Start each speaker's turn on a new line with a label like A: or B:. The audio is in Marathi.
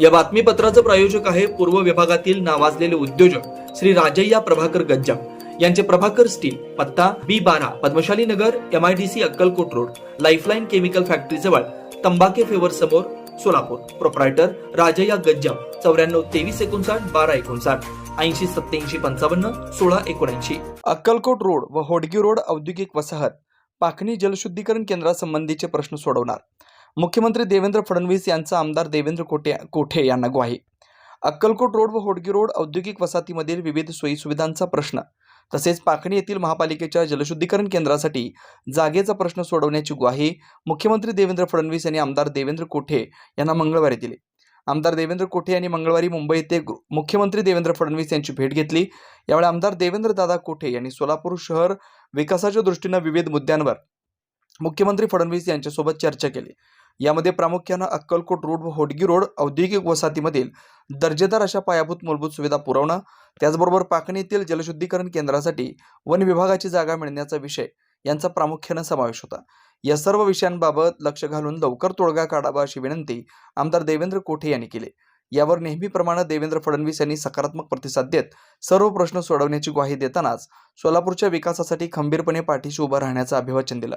A: या बातमीपत्राचं प्रायोजक आहे पूर्व विभागातील नावाजलेले उद्योजक श्री राजय्या प्रभाकर गज्जा यांचे प्रभाकर स्टील पत्ता बी बारा Padmashali Nagar M I D C Akkalkot road lifeline chemical factory जवळ तंबाके फेवर समोर सोलापूर. प्रोप्रायटर राजय्या गज्जा चौऱ्याण्णव तेवीस एकोणसाठ बारा एकोणसाठ ऐंशी सत्याऐंशी पंचावन्न सोळा एकोणऐंशी. अक्कलकोट रोड व होडगी रोड औद्योगिक वसाहत पाखणी जलशुद्धीकरण केंद्रासंबंधीचे प्रश्न सोडवणार. मुख्यमंत्री देवेंद्र फडणवीस यांचा आमदार देवेंद्र कोटे कोठे यांना ग्वाही. अक्कलकोट रोड व होडगी रोड औद्योगिक वसाहतीमधील विविध सोयीसुविधांचा प्रश्न तसेच पाखणी येथील महापालिकेच्या जलशुद्धीकरण केंद्रासाठी जागेचा प्रश्न सोडवण्याची ग्वाही मुख्यमंत्री देवेंद्र फडणवीस यांनी आमदार देवेंद्र कोठे यांना मंगळवारी दिली. आमदार देवेंद्र कोठे यांनी मंगळवारी मुंबई येथे मुख्यमंत्री देवेंद्र फडणवीस यांची भेट घेतली. यावेळी आमदार देवेंद्र दादा कोठे यांनी सोलापूर शहर विकासाच्या दृष्टीनं विविध मुद्द्यांवर मुख्यमंत्री फडणवीस यांच्यासोबत चर्चा केली. यामध्ये प्रामुख्यानं अक्कलकोट रोड व होडगी रोड औद्योगिक वसाहतीमधील दर्जेदार अशा पायाभूत मूलभूत सुविधा पुरवणं त्याचबरोबर पाकणीतील जलशुद्धीकरण केंद्रासाठी वन विभागाची जागा मिळण्याचा विषय यांचा प्रामुख्यानं समावेश होता. या सर्व विषयांबाबत लक्ष घालून लवकर तोडगा काढावा अशी विनंती आमदार देवेंद्र कोठे यांनी केली. यावर नेहमीप्रमाणे देवेंद्र फडणवीस यांनी सकारात्मक प्रतिसाद देत सर्व प्रश्न सोडवण्याची ग्वाही देतानाच सोलापूरच्या विकासासाठी खंबीरपणे पाठीशी उभं राहण्याचं अभिवाचन दिलं.